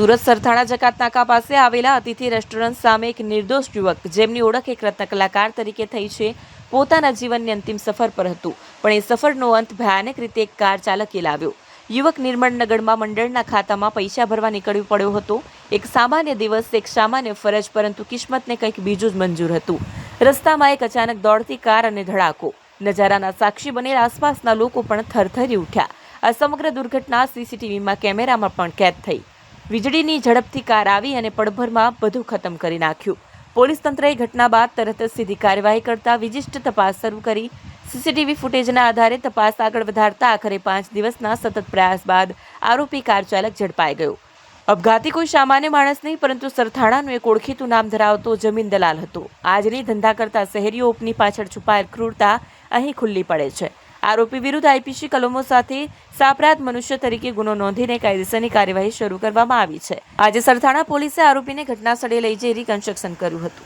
સુરત સરથાણા જકાત નાકા પાસે આવેલા અતિથિ રેસ્ટોરન્ટ સામે એક નિર્દોષ યુવક, જેમની ઓળખ એક રત્ન કલાકાર તરીકે થઈ છે, પોતાના જીવનની અંતિમ સફર પર હતું. પણ એ સફરનો અંત ભયાનક રીતે એક કાર ચાલકે લાવ્યો. યુવક નિર્મળનગરમાં મંડળના ખાતામાં પૈસા ભરવા નીકળ્યું પડ્યો હતો. એક સામાન્ય દિવસ, એક સામાન્ય ફરજ, પરંતુ કિસ્મતને કંઈક બીજું જ મંજૂર હતું. રસ્તામાં એક અચાનક દોડતી કાર અને ધડાકો. નજારાના સાક્ષી બનેલ આસપાસના લોકો પણ થરથરી ઉઠ્યા. આ સમગ્ર દુર્ઘટના સીસીટીવીમાં કેમેરામાં પણ કેદ થઈ. વીજળીની ઝડપથી કાર આવી અને પળભરમાં બધું ખતમ કરી નાખ્યું. પોલીસ તંત્રએ ઘટના બાદ તરત જ સીધી કાર્યવાહી કરતા વિશિષ્ટ તપાસ શરૂ કરી. સીસીટીવી ફૂટેજના આધારે તપાસ આગળ વધારતા આખરે પાંચ દિવસના સતત પ્રયાસ બાદ આરોપી કાર ચાલક ઝડપાઈ ગયો. અપઘાતી કોઈ સામાન્ય માણસ નહીં, પરંતુ સરથાણાનું એક ઓળખીતું નામ ધરાવતો જમીન દલાલ હતો. આજની ધંધા કરતા શહેરીઓ ઉપની પાછળ છુપાયેલ ક્રૂરતા અહીં ખુલ્લી પડે છે. આરોપી વિરુદ્ધ આઈપીસી કલમો સાથે સાપરાધ મનુષ્ય તરીકે ગુનો નોંધીને કાયદેસરની કાર્યવાહી શરૂ કરવામાં આવી છે. આજે સરથાણા પોલીસે આરોપીને ઘટના સ્થળે લઈ જઈ રિકન્સ્ટ્રક્શન કર્યું હતું.